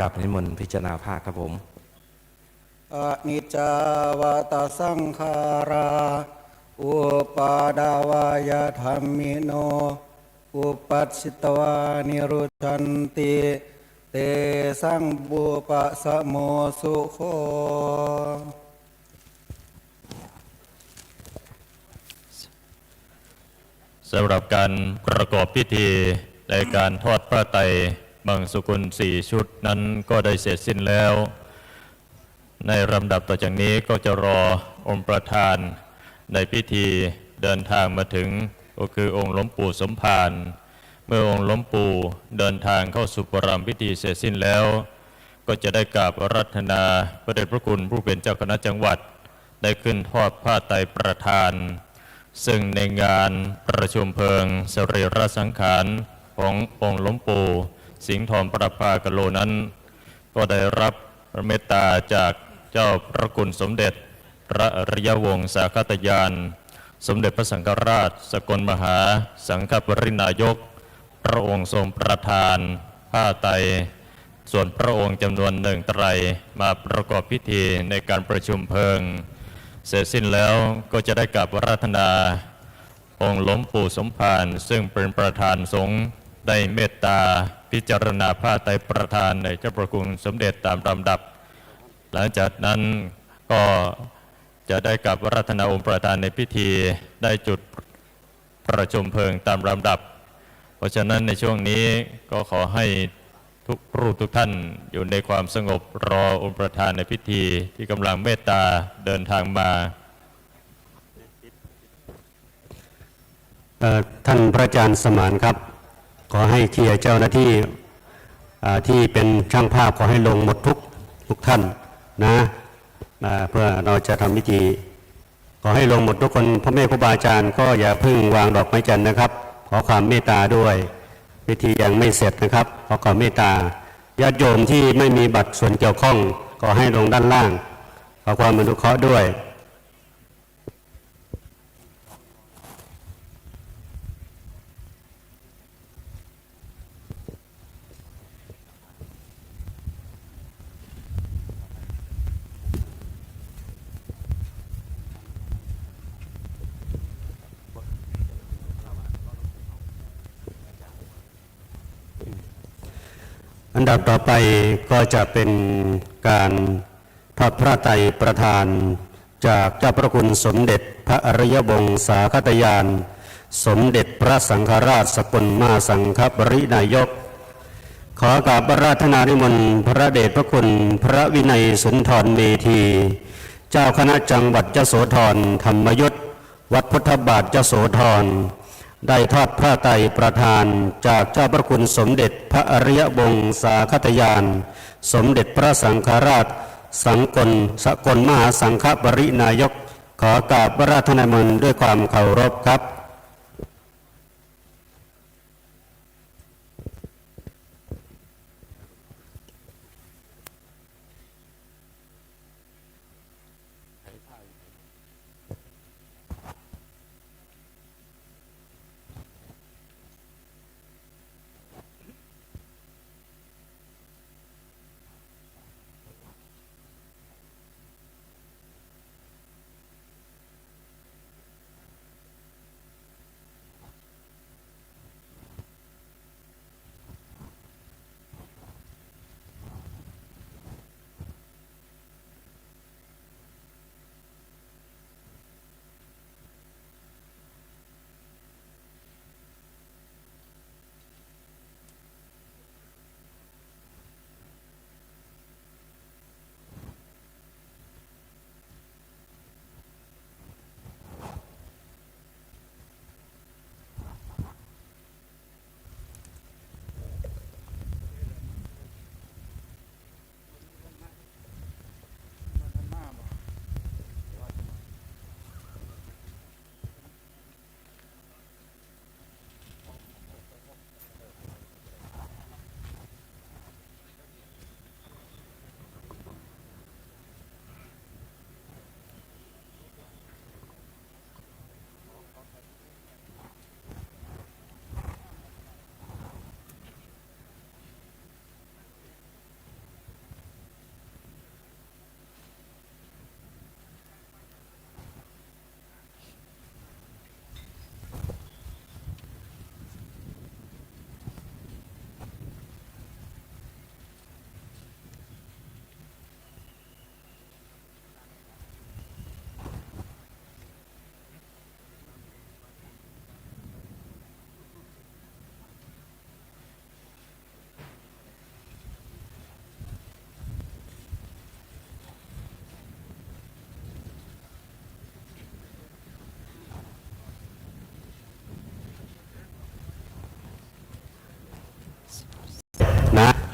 กับนิมนต์พิจารณาภาคครับผมอนิจจาวตาสังขารา อุปาดาวายธรรมิโน อุปัชชิตวานิรุชันติ เตสังบุปะสะโมสุโคสำหรับการประกอบพิธีในการทอดพระไตร บังสุกุลสี่ชุดนั้นก็ได้เสร็จสิ้นแล้ว ในลำดับต่อจากนี้ก็จะรอองค์ประธานในพิธีเดินทางมาถึงก็คือองค์หลวงปู่สมภารเมื่อองค์หลวงปู่เดินทางเข้าสู่ประรำพิธีเสร็จสิ้นแล้ว ก็จะได้กราบรัตนาพระเดชพระคุณผู้เป็นเจ้าคณะจังหวัด ได้ขึ้นทอดผ้าไตรประธาน ซึ่งในงานประชุมเพลิงสรีระสังขารขององค์หลวงปู่ สิงห์ทองประภากโลนั้น ก็ได้รับเมตตาจากเจ้าพระคุณสมเด็จ พระอริยวงศาคตยาน สมเด็จพระสังฆราช สกลมหา สังฆปรินายก พระองค์ทรงประทาน ผ้าไตรส่วนพระองค์จำนวนหนึ่งไตรมาประกอบพิธีในการประชุมเพลิง เสร็จสิ้นแล้วก็จะได้กลับรัตนา องค์หลวงปู่สมภารซึ่งเป็นประธานสงฆ์ ได้เมตตาพิจารณาผ้าไตรประธานในเจ้าประคุณสมเด็จตามลำดับ หลังจากนั้นก็จะได้กลับรัตนาองค์ประธานในพิธีได้จุดประชุมเพลิงตามลำดับ เพราะฉะนั้นในช่วงนี้ก็ขอให้ทุกรูปทุกท่านอยู่ในความสงบรอองค์ประธานในพิธีที่กำลังเมตตาเดินทางมาท่านพระอาจารย์สมานครับ ขอให้เคลียเจ้าหน้าที่ที่เป็นช่างภาพขอให้ลงหมดทุกทุกท่านนะเพื่อเราจะทำพิธีขอให้ลงหมดทุกคนพ่อแม่ครูบาอาจารย์ก็อย่าพึ่งวางดอกไม้จันทร์นะครับ ขอความเมตตาด้วยพิธียังไม่เสร็จนะครับขอความเมตตาญาติโยมที่ไม่มีบัตรส่วนเกี่ยวข้องขอให้ลงด้านล่างขอความอนุเคราะห์ด้วย อันดับต่อไปก็จะเป็นการทอดพระไตรประทาน จากเจ้าพระคุณสมเด็จพระอริยวงศาคตยาน สมเด็จพระสังฆราชสกลมาสังฆปรินายก ขอกราบราธนานิมนต์พระเดชพระคุณพระวินัยสุนทรเมธี เจ้าคณะจังหวัดยโสธรธรรมยุทธวัดพุทธบาทยโสธร ได้ทอดพระไตรประทานจากเจ้าพระคุณสมเด็จพระอริยวงศาคตยาน สมเด็จพระสังฆราช สังกลสกลมหาสังฆปรินายก ขอกราบพระราชนามนด้วยความเคารพครับ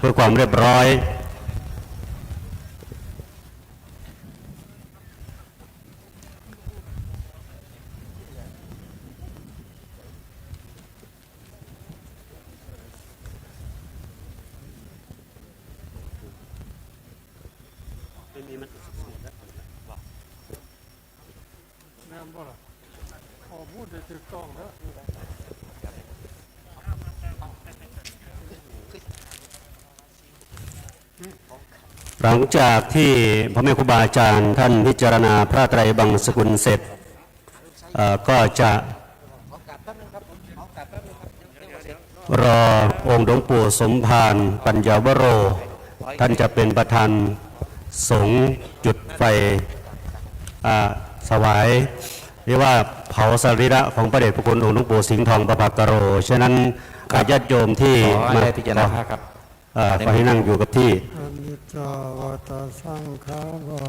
พื่อความเรียบร้อยน้ำบ่อขอพูดถูกต้องนะ หลังจากที่พระแม่ครูบาอาจารย์ท่านพิจารณาพระไตรบังสกุลเสร็จก็จะรอองค์หลวงปู่สมภารปัญญาวโร ท่านจะเป็นประธานสงจุดไฟสวายเรียกว่าเผาสรีระของพระเดชพระคุณองค์หลวงปู่สิงห์ทองประภากโร ฉะนั้นญาติโยมที่ขอให้ได้พิจารณาครับ ขอให้นั่งอยู่กับที่อนิจจาวัตสังขาวา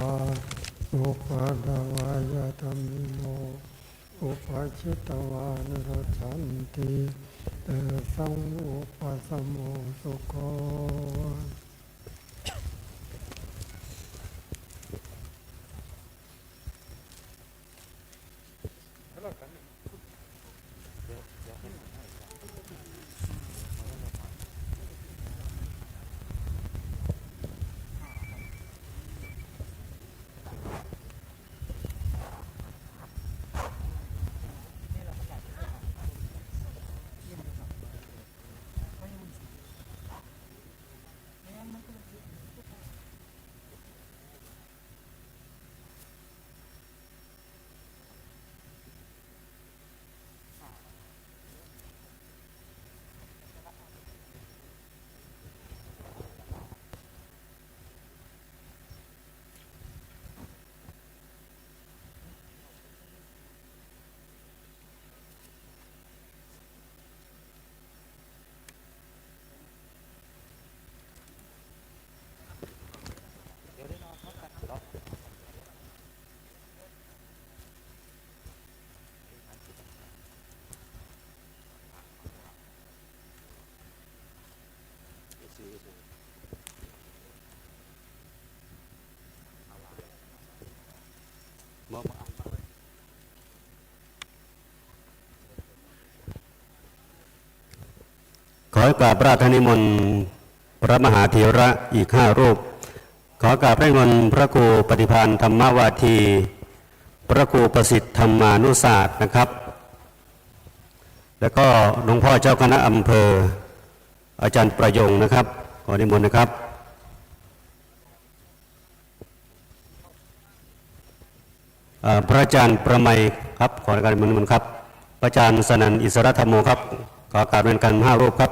อุปาดวายธรรมิโนอุปาชิตวานิโรชันติเตสังอุปสมุสุโค ขอกราบพระราชนิมนต์พระมหาเถระอีกห้ารูป ขอกราบพระนิมนต์พระครูปฏิพานธรรมวาที พระครูประสิทธิ์ธรรมานุศาสตร์นะครับ แล้วก็หลวงพ่อเจ้าคณะอำเภอ อาจารย์ประยงนะครับ ขอนิมนต์นะครับ อ่า พระอาจารย์ประไมครับขอการนิมนต์ครับ พระอาจารย์สนันอิสระธรรมโมครับขอการเป็นการห้ารูปครับ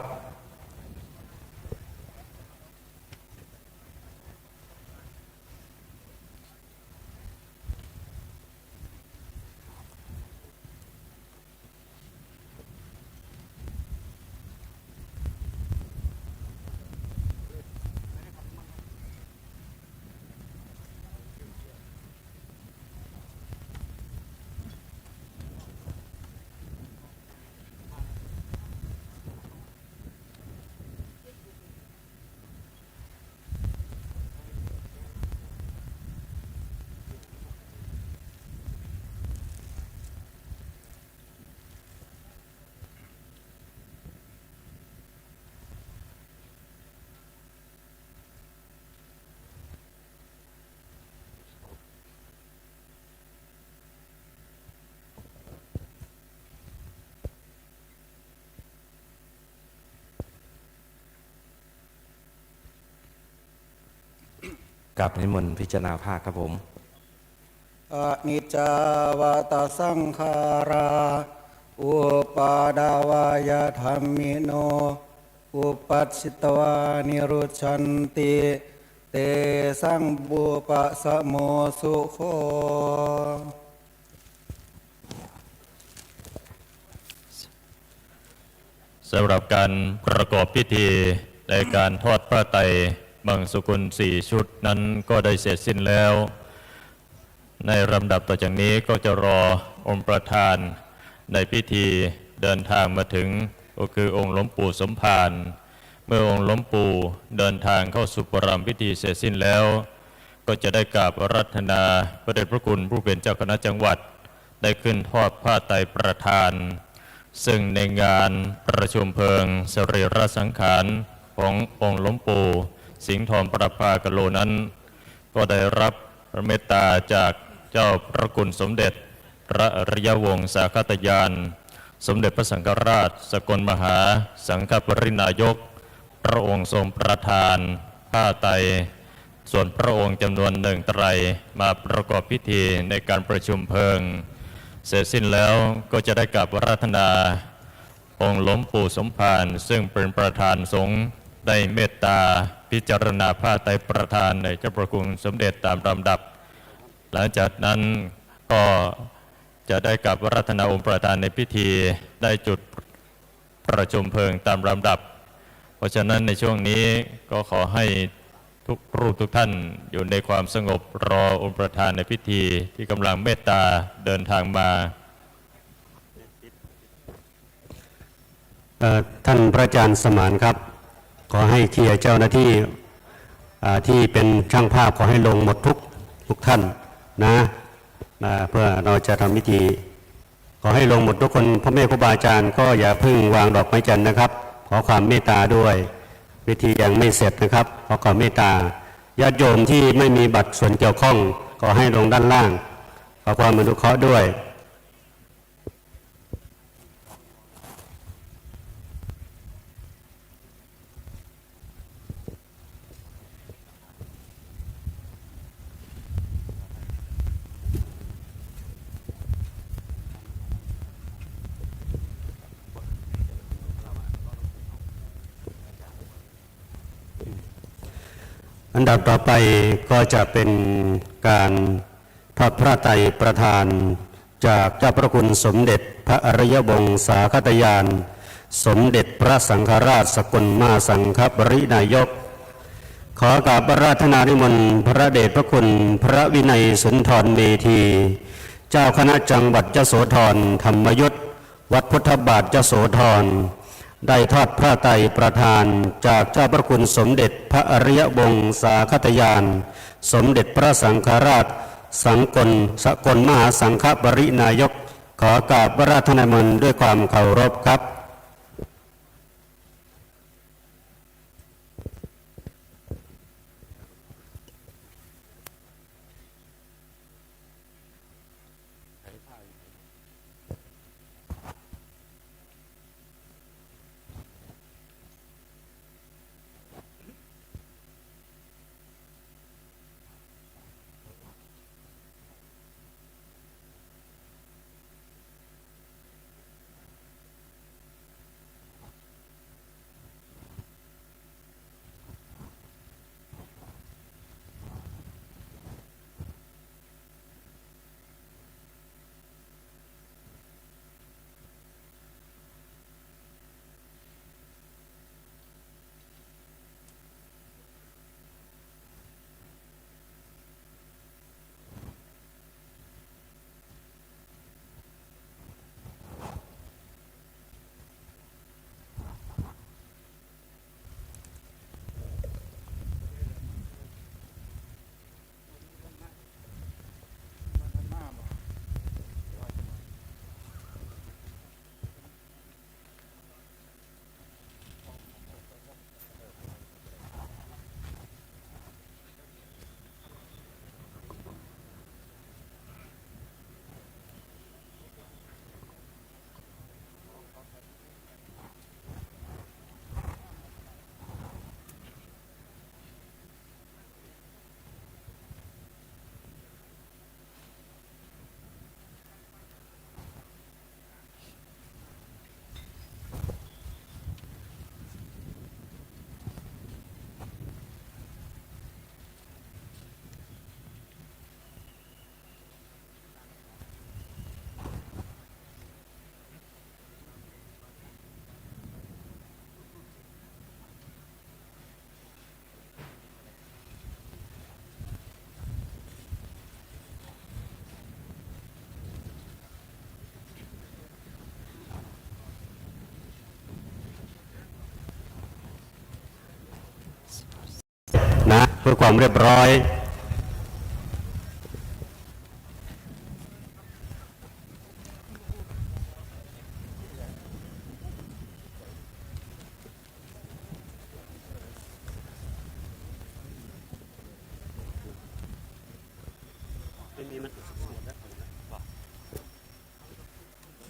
กับนิมนต์พิจารณาภาคครับผมอนิจจาวตสังขารา อุปาดาวายธรรมิโน อุปัชชิตวานิรุชันติ เตสังบุปสมโมสุโคสำหรับการประกอบพิธีในการทอดพระไตร บังสุกุลสี่ชุดนั้นก็ได้เสร็จสิ้นแล้ว ในลำดับต่อจากนี้ก็จะรอองค์ประธานในพิธีเดินทางมาถึงก็คือองค์หลวงปู่สมภารเมื่อองค์หล้มปู่เดินทางเข้าสู่ประรำพิธีเสร็จสิ้นแล้ว ก็จะได้กราบรัธนาพระเดชพระคุณผู้เป็นเจ้าคณะจังหวัด ได้ขึ้นทอดผ้าไตรประธาน ซึ่งในงานประชุมเพลิงสรีระสังขารขององค์หล้มปู่ สิงห์ทองประภากโลนั้น ก็ได้รับพระเมตตาจากเจ้าพระคุณสมเด็จ พระอริยวงศ์สาคตยาน สมเด็จพระสังฆราช สกลมหา สังฆปรินายก พระองค์ทรงประทานผ้าไตรส่วนพระองค์จำนวนหนึ่งไตรมาประกอบพิธีในการประชุมเพลิง เสร็จสิ้นแล้วก็จะได้กลับรัตนา องค์หล้มปู่สมภารซึ่งเป็นประธานสงฆ์ได้เมตตา พิจารณาผ้าไตรประธานในเจ้าประคุณสมเด็จตามลำดับ หลังจากนั้นก็จะได้กลับรัตนาองค์ประธานในพิธีได้จุดประชุมเพลิงตามลำดับ เพราะฉะนั้นในช่วงนี้ก็ขอให้ทุกรูปทุกท่านอยู่ในความสงบรอองค์ประธานในพิธีที่กำลังเมตตาเดินทางมาท่านพระอาจารย์สมานครับ ขอให้เคลียร์เจ้าหน้าที่ที่เป็นช่างภาพขอให้ลงหมดทุกทุกท่านนะนะเพื่อเราจะทำพิธี ขอให้ลงหมดทุกคนพ่อแม่ครูบาอาจารย์ ก็อย่าพึ่งวางดอกไม้จันทร์นะครับ ขอความเมตตาด้วยพิธียังไม่เสร็จนะครับ ขอความเมตตาญาติโยมที่ไม่มีบัตรส่วนเกี่ยวข้อง ขอให้ลงด้านล่างขอความอนุเคราะห์ด้วย อันดับต่อไปก็จะเป็นการทอดพระไตรประทาน จากเจ้าพระคุณสมเด็จพระอริยวงศาคตยาน สมเด็จพระสังฆราชสกลมาสังฆปรินายก ขอกราบระราธนานิมนต์พระเดชพระคุณพระวินัยสุนทรเมธี เจ้าคณะจังหวัดยโสธรธรรมยุทธวัดพุทธบาทยโสธร ได้ทอดพระไตรประทานจากเจ้าพระคุณสมเด็จพระอริยวงศาคตยาน สมเด็จพระสังฆราช สังกลสกลมหาสังฆปรินายก ขอกราบพระราธนมนด้วยความเคารพครับ นะเพื่อความเรียบร้อย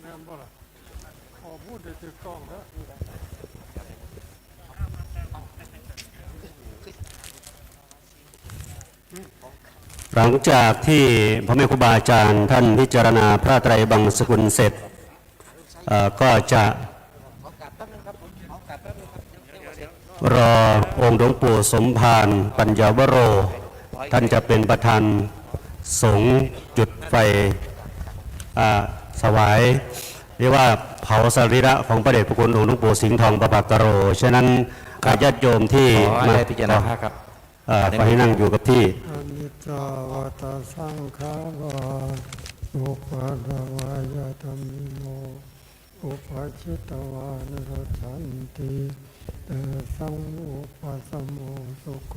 แม่นบ่ล่ะขอพูดได้ถูกต้องนะ หลังจากที่พระแม่ครูบาอาจารย์ท่านพิจารณาพระไตรบังสกุลเสร็จก็จะรอองค์หลวงปู่สมภารปัญญาวโร ท่านจะเป็นประธานสงฆ์จุดไฟสวายเรียกว่าเผาสรีระของพระเดชพระคุณองค์หลวงปู่สิงห์ทองประภากโร ฉะนั้นญาติโยมที่มาพิจารณาครับ ขอให้นั่งอยู่กับที่อนิจจาวัตสังขาราอุปาทวายธรรมิโนอุปาชิตวานิโรชันติเตสังอุปสมโมสุโค